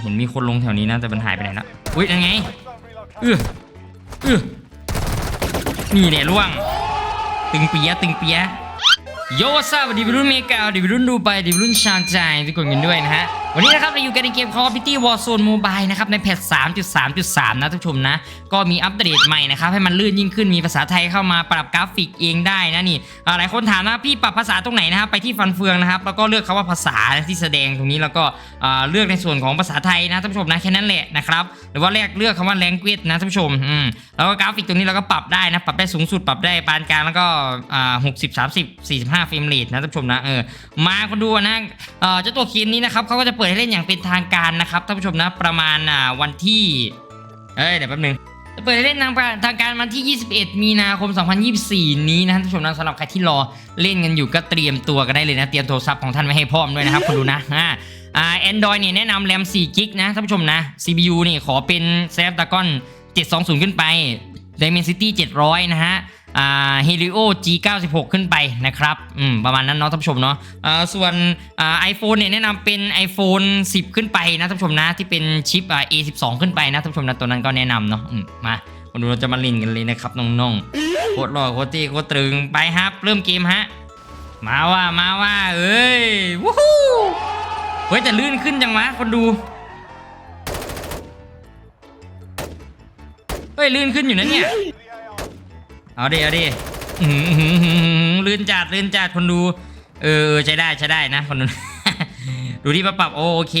เห็นมีคนลงแถวนี้นะแต่มันหายไปไหนละอุ้ยยังไงเออเออนี่เนี่ยล่วง ตึงเปียตึงเปียโยซาบดีบรุ่นเมกาดีบรุ่นดูไปดีบรุ่นชาวใจทุกคนกันด้วยนะฮะ วันนี้นะครับเราอยู่กันในเกม Call of Duty Warzone Mobile นะครับในแพท 3.3.3 นะท่านผู้ชมนะ ก็มีอัปเดตใหม่นะครับให้มันลื่นยิ่งขึ้นมีภาษาไทยเข้ามาปรับกราฟิกเองได้นะนี่หลายคนถามนะพี่ปรับภาษาตรงไหนนะครับไปที่ฟันเฟืองนะครับแล้วก็เลือกคาว่าภาษาที่แสดงตรงนี้แล้วก็เลือกในส่วนของภาษาไทยนะท่านผู้ชมนะแค่นั้นแหละนะครับหรือว่าเลือกเลือกคำว่า language นะท่านผู้ชมอืมแล้วก็กราฟิกตรงนี้เราก็ปรับได้นะปรับได้สูงสุดปรับได้ปานกลางแล้วก็อ่า60 30 45เฟรมเรทนะท่านผู้ชมนะเออมาคนดูนะเอ่อเจ้าตัวเกมนี้นะครับเขาก็จะเปิดให้เล่นอย่างเป็นทางการนะครับท่านผู้ชมนะประมาณอ่าวันที่เอ้ยเดี๋ยวแป๊บนึงจะเปิดให้เล่นทางการทางการวันที่ 21 มีนาคม 2024 นี้นะท่านผู้ชมนะสำหรับใครที่รอเล่นกันอยู่ก็เตรียมตัวกันได้เลยนะเตรียมโทรศัพท์ของท่านไว้ให้พร้อมด้วยนะครับคุณดูนะอ่าอ่า Android เนี่ยแนะนำแรม4กิกนะท่านผู้ชมนะ CPU นี่ขอเป็น Snapdragon 720 ขึ้นไป Dimensity 700 นะฮะ อ่า Helio G96 ขึ้นไปนะครับอืมประมาณนั้นเนาะท่านผู้ชมเนาะอ่าส่วนอ่า iPhone เนี่ยแนะนำเป็น iPhone 10 ขึ้นไปนะท่านผู้ชมนะที่เป็นชิปอ่า A12 ขึ้นไปนะท่านผู้ชมนะตัวนั้นก็แนะนำเนาะอืมมาวันนี้เราจะมาเล่นกันเลยนะครับน้องๆโคตรหล่อโคตรเท่โคตรตรึงไปครับ เริ่มเกมฮะมาว่ามาว่าเอ้ยวู้ฮู้เฮ้ยแต่ลื่นขึ้นจังวะคนดูเฮ้ยลื่นขึ้นอยู่นะเนี่ย เอาดิเอาดิลื่นจัดลื่นจัดคนดู เออใช้ได้ใช้ได้นะคนดูดูที่มาปรับโอโอเค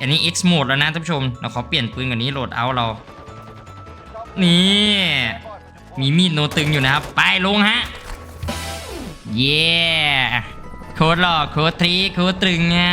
อันนี้ X mode แล้วนะท่านผู้ชม เราขอเปลี่ยนปืนกันนี้โหลดเอาเรา นี่ มีมีดโนตึงอยู่นะครับ ไปลงฮะ เย้โคตรหล่อโคตรทรีโคตรตรึงอะ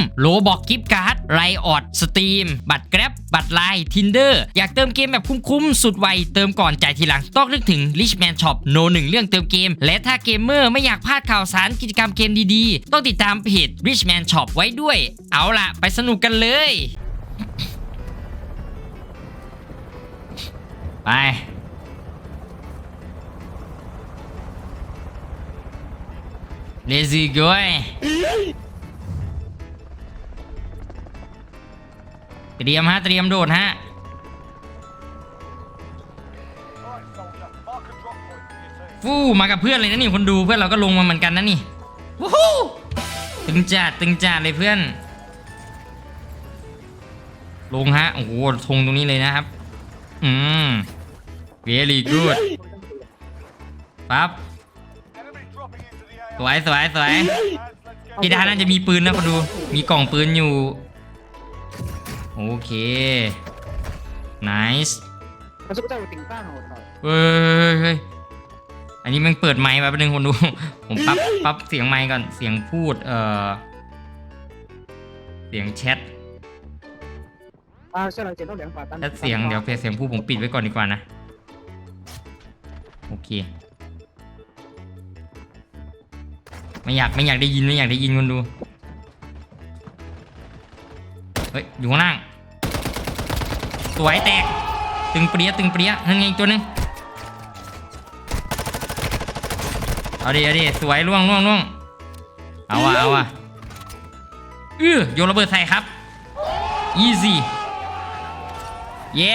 ๆโลบอกกิฟต์การ์ดไรออดสตรีมบัตรแกร็บบัตรไลน์ทินเดอร์อยากเติมเกมแบบคุ้มๆ สุดไว เติมก่อนจ่ายทีหลัง ต้องนึกถึง Richman Shop โนหนึ่งเรื่องเติมเกม และถ้าเกมเมอร์ไม่อยากพลาดข่าวสารกิจกรรมเกมดีๆ ต้องติดตามเพจ Richman Shop ไว้ด้วย เอาล่ะ ไปสนุกกันเลย ไป Let's go เตรียมฮะเตรียมโดดฮะฟู่มากับเพื่อนเลยนะนี่คนดูเพื่อนเราก็ลงมาเหมือนกันนะนี่วู้ฮู้ตึงจัดตึงจัดเลยเพื่อน ลงฮะโอ้โหทงตรงนี้เลยนะครับ อืม very good ปั๊บสวยสวยสวยพี่ดาน่าจะมีปืนนะคนดู มีกล่องปืนอยู่ โอเค nice เขาจะไม่ได้ติงป้าหรอเฮ้ยเฮ้ยอันนี้มันเปิดไมค์มาป็นหนึ่งคนดู ผมปั๊บปั๊บเสียงไมค์ก่อนเสียงพูดเอ่อเสียงแชทอดเสียงาเสียงเดี๋ยวเพจเสียงพูดผมปิดไว้ก่อนดีกว่านะโอเค ไม่อยากไม่อยากได้ยินไม่อยากได้ยินคนดู เฮ้ยอยู่ข้างล่าง สวยแตก ตึงเปรี้ยตึงเปรี้ยนั่นไงอีกตัวหนึงเอาดิเอาดิสวยล่วงล่วงล่วงเอาอะเอาอะเออโยนระเบิดใส่ครับ easy เย้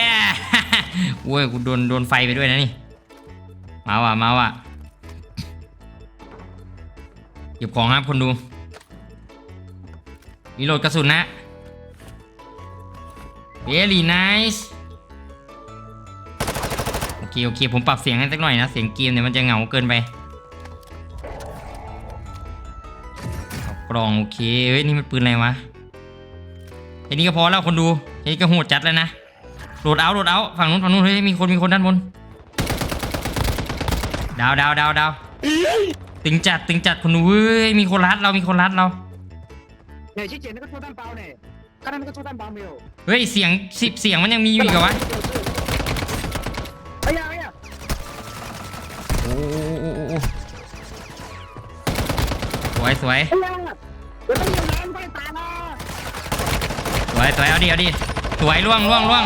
โว้ยกูโดนโดนไฟไปด้วยนะนี่ มาว่ะมาว่ะเก็บของครับคนดูรีโหลดกระสุนนะ very nice โอเคโอเคผมปรับเสียงให้สักหน่อยนะ เสียงเกมเนี่ยมันจะเหงาเกินไปกล่องโอเคเฮ้ยนี่มันปืนอะไรวะแค่นี้ก็พอแล้วคนดูแค่นี้ก็โหดจัดแล้วนะโหลดเอาโหลดเอาฝั่งนู้นฝั่งนู้นเฮ้ยมีคนมีคนด้านบนดาวดาวดาวดาวตึงจัดตึงจัดคนดูเฮ้ยมีคนรัดเรามีคนรัดเรา เนี่ยชิเจน那个 ก็นั่นก็ช่วยด้านบาเมลเฮ้ยเสียงสิบเสียงมันยังมีอยู่อีกเหรอวะไอ้ยาไอ้ยาโอ้สวยสวยสวยสวยเอาดิเอาดิสวยล่วงล่วงล่วง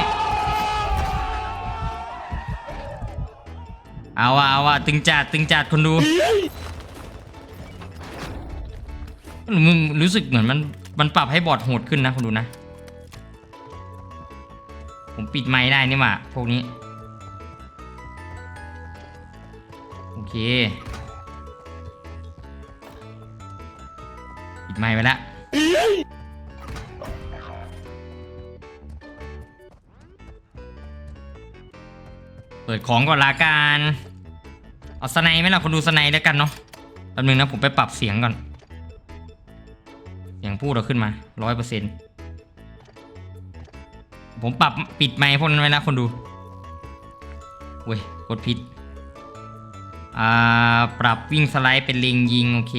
เอาว่ะเอาว่ะตึงจัดตึงจัดคนดูมึงรู้สึกเหมือนมัน มันปรับให้บอดโหดขึ้นนะคนดูนะ ผมปิดไม้ได้นี่หว่าพวกนี้ โอเค ปิดไม้ไปแล้วเปิดของก่อนละกัน เอาสไนไหมล่ะคนดูสไนแล้วกันเนาะแป๊บนึงนะผมไปปรับเสียงก่อน พูดเราขึ้นมาร้อยเปอร์เซ็นต์ผมปรับปิดไมค์พวกนั้นไว้นะคนดูเว้ยกดผิด อ่า ปรับวิ่งสไลด์เป็นเล็งยิง โอเค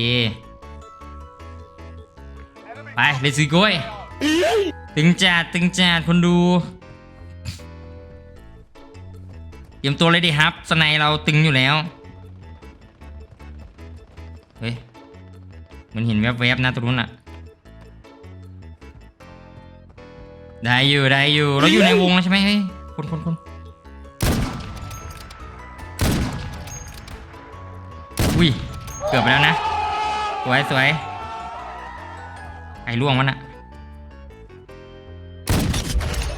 ไปเลยสิโก้ยตึงจัดตึงจัดคนดู เตรียมตัวเลยดิครับ สไนเราตึงอยู่แล้ว เฮ้ย มันเห็นแวบๆนะตรงนู้นอะ ได้อยู่ได้อยู่เราอยู่ในวงแล้วใช่ไหมเฮ้ยคนคนคนอุ้ยเกือบไปแล้วนะสวยสวยไอ้ล่วงมันอะ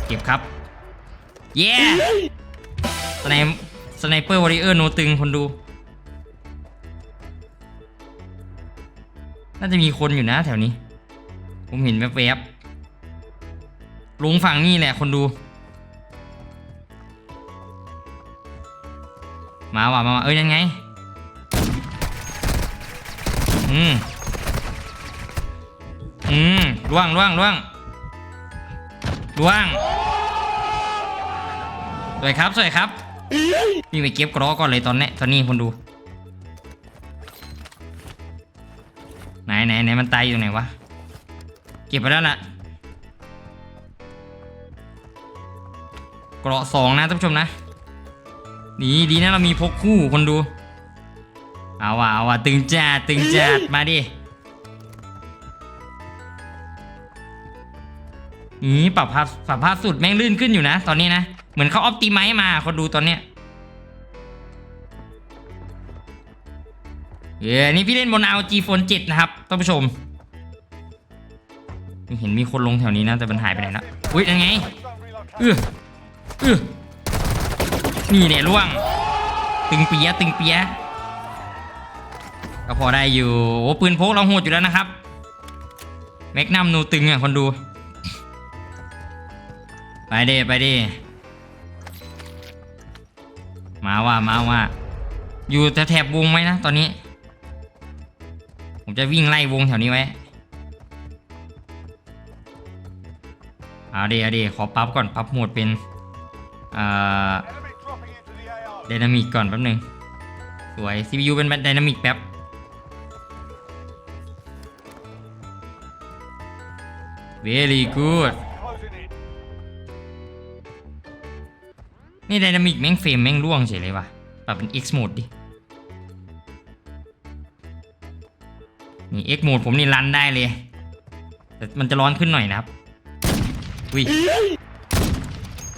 เก็บครับเย้สไนสไนเปอร์วอริเออร์โนตึงคนดู น่าจะมีคนอยู่นะแถวนี้ ผมเห็นแวบๆ ลงฝั่งนี่แหละคนดู มาว่ะมาว่ะเอ้ยยังไง อืม อืมล่วงล่วงล่วงล่วงสวยครับสวยครับพี่ไปเก็บกรอก่อนเลยตอนนี้ตอนนี้คนดู ไหนไหนไหนมันตายอยู่ไหนวะ เก็บไปแล้วล่ะ เกราะสองนะท่านผู้ชมนะดีดีนะเรามีพกคู่คนดู เอาว่ะเอาว่ะตึงจัดตึงจัดมาดินี่ปรับภาพปรับภาพสุดแม่งลื่นขึ้นอยู่นะ ตอนนี้นะ เหมือนเขาออปติไมซ์มาคนดูตอนเนี้ยเอ้ยนี่พี่เล่นบน ROG Phone 7 นะครับท่านผู้ชม เห็นมีคนลงแถวนี้นะ แต่มันหายไปไหนแล้วอุ้ยยังไงเออเออนี่เนี่ยล่วง ตึงเปียตึงเปียก็พอได้อยู่โอ้ปืนพกเราโหดอยู่แล้วนะครับแมกนัมนูตึงอะคนดู ไปเด้ไปเด้มาว่ามาว่า อยู่แถแถบวงไหมนะตอนนี้ ผมจะวิ่งไล่วงแถวนี้ไว้เอาดีเอาดีขอปั๊บก่อนปั๊บหมดเป็น ไดนามิกก่อนแป๊บหนึง สวย CPU เป็นไดนามิกแป๊บ very good นี่ไดนามิกแม่งเฟรมแม่งร่วงเฉยเลยว่ะ ปรับเป็น X mode ดิ นี่ X mode ผมนี่รันได้เลย แต่มันจะร้อนขึ้นหน่อยนะครับ อุ้ย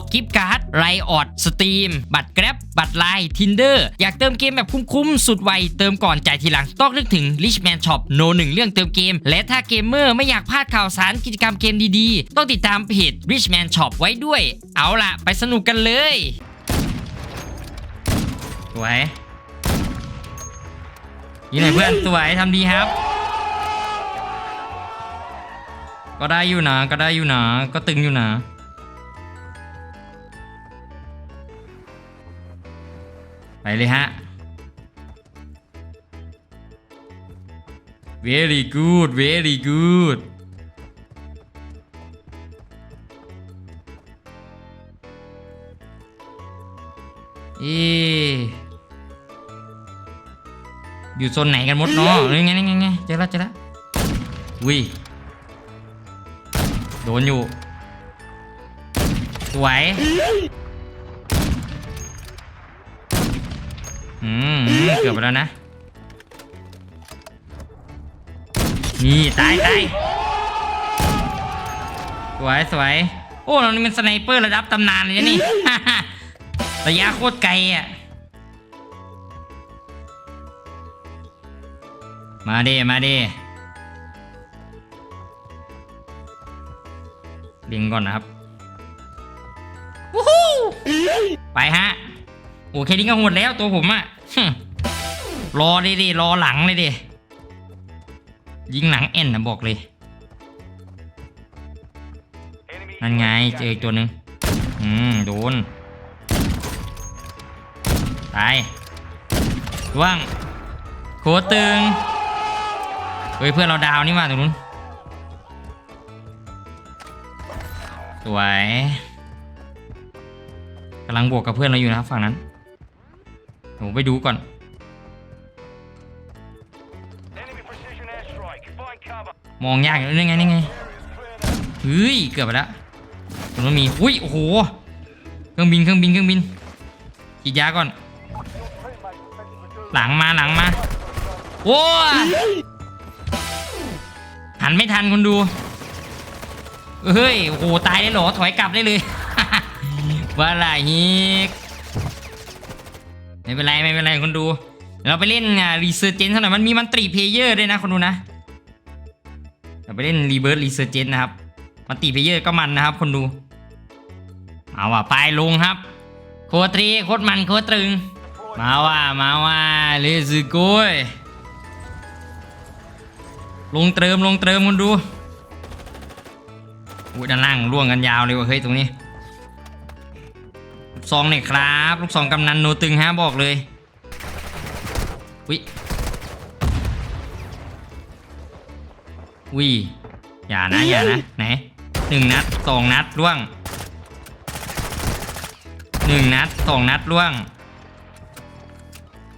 กกิฟต์การ์ดไรออดสตรีมบัตรแกร็บบัตรไลน์ทินเดอร์อยากเติมเกมแบบคุ้มๆ สุดไว เติมก่อนจ่ายทีหลัง ต้องนึกถึง Richman Shop โนหนึ่งเรื่องเติมเกม และถ้าเกมเมอร์ไม่อยากพลาดข่าวสารกิจกรรมเกมดีๆ ต้องติดตามเพจ Richman Shop ไว้ด้วย เอาล่ะ ไปสนุกกันเลยสวยยี่ไหนเพื่อนสวยทำดีครับ ก็ได้อยู่นะก็ได้อยู่นะก็ตึงอยู่นะ เลยฮะ very good very good เออยู่โซนไหนกันมดเนาะนี่ไงนี่ไงไงเจอแล้วเจอแล้ววิโดนอยู่ สวย อืมเกือบไปแล้วนะ นี่ ตายตายสวยสวยโอ้เรานี่เป็นสไนเปอร์ระดับตำนานเลยนะนี่ ระยะโคตรไกลอะ มาเดมาเดเล็งก่อนนะครับ ไปฮะ โอ้แค่นี้ก็โหดแล้วตัวผมอะฮึ่มรอดิดิรอหลังเลยดิยิงหลังเอ็นนะบอกเลยนั่นไงเจออีกตัวหนึ่งอืมโดนตายว่างโคตรตึงเฮ้ยเพื่อนเราดาวนี่มาตรงนู้นสวยกำลังบวกกับเพื่อนเราอยู่นะครับฝั่งนั้น โหไปดูก่อน Enemy precision airstrike. Find cover. มองยากอยู่นี่ไงนี่ไง Area's clear now. เฮ้ยเกือบไปแล้วตรงนั้นมีอุ้ยโอ้โหเครื่องบินเครื่องบินเครื่องบินฉีดยาก่อน หลังมาหลังมาโว้ยหันไม่ทันคนดูเฮ้ยโอ้โหตายได้เหรอถอยกลับได้เลยว่าอะไรฮิก ไม่เป็นไรไม่เป็นไรคนดู เราไปเล่นรีเซอร์เจนเท่าไหร่อยมันมีมันตรีเพเยอร์ด้วยนะคนดูนะ เราไปเล่นรีเบิร์ r รีเซอร์เจนนะครับ มันตรีเพเยอร์ก็มันนะครับ คนดู เอาว่ะไปลงครับ โคตรีโคตรมันโคตรตรึง มาว่ามาว่าเลสโกยลงเติมลงเติมคนดูอุ้ยด้านล่างร่วงกันยาวเลยว่ะเฮ้ยตรงนี้ ซองเนี่ยครับ ลูกซองกำนันโนตึงฮะบอกเลยอุ้ยอุ้ยอย่านะอย่านะไหนหนึ่งนัดสองนัดร่วงหนึ่งนัดสองนัดร่วง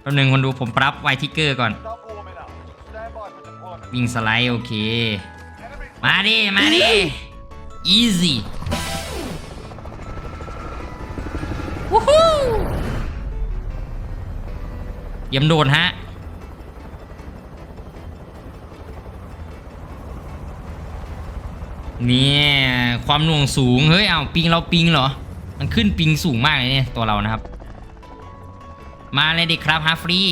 แป๊บนึงคนดูผมปรับไวทิกเกอร์ก่อน Start warming up. Stand by for deployment. วิ่งสไลด์โอเค Enemy มาดิ มาดิ easy ยี่ยมโดนฮะเนี่ยความหน่วงสูง เฮ้ยเอาปิงเราปิงเหรอ มันขึ้นปิงสูงมากเลยเนี่ยตัวเรานะครับ มาเลยดิครับฮาฟรี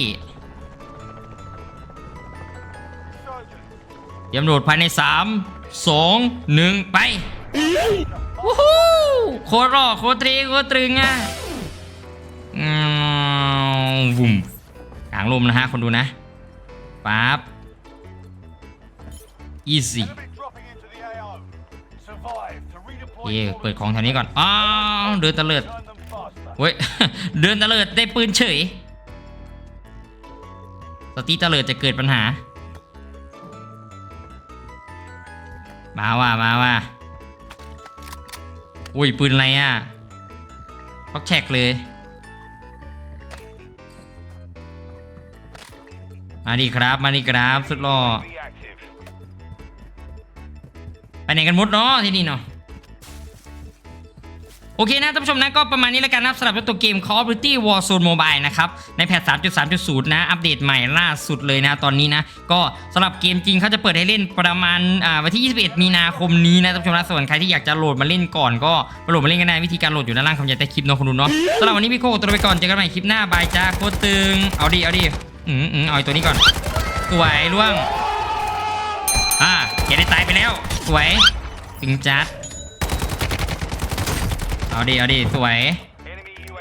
surgeon. เตรียมโดดภายใน 3 2 1 ไปวู้ฮู้โคตรรอโคตรตรีโคตรตรึงอะอืมวุม กลางลมนะฮะ คนดูนะปั๊บ easy เอ๊ะ redeploy. เปิดของแถวนี้ก่อนอ้าวเดินตะเลิดเว้ย เดินตะเลิดได้ปืนเฉยสตีตะเลิดจะเกิดปัญหา มาว่ามาว่าอุ้ยปืนอะไรอะพักแชกเลย มาดีครับ มาดีครับสุดหล่อไปไหนกันหมดเนาะที่นี่เนาะโอเคนะท่านผู้ชมนะก็ประมาณนี้แล้วกันนะสำหรับตัวเกม Call of Duty Warzone Mobile นะครับ ในแพท 3.3.0 นะ อัปเดตใหม่ล่าสุดเลยนะ ตอนนี้นะ ก็สำหรับเกมจริงเขาจะเปิดให้เล่นประมาณวันที่ 21 มีนาคมนี้นะท่านผู้ชมนะส่วนใครที่อยากจะโหลดมาเล่นก่อนก็โหลดมาเล่นกันได้วิธีการโหลดอยู่ด้านล่างคำยันใต้คลิปเนาะคุณดูเนาะสำหรับวันนี้พี่โคตัวไปก่อนเจอกันใหม่คลิปหน้าบายจ้าโคตรตึงเอาดิเอาดิ อืมอืมเอาตัวนี้ก่อนสวยล่วง อ่าเกได้ตายไปแล้วสวยตึงจัด เอาดิ เอาดิ สวย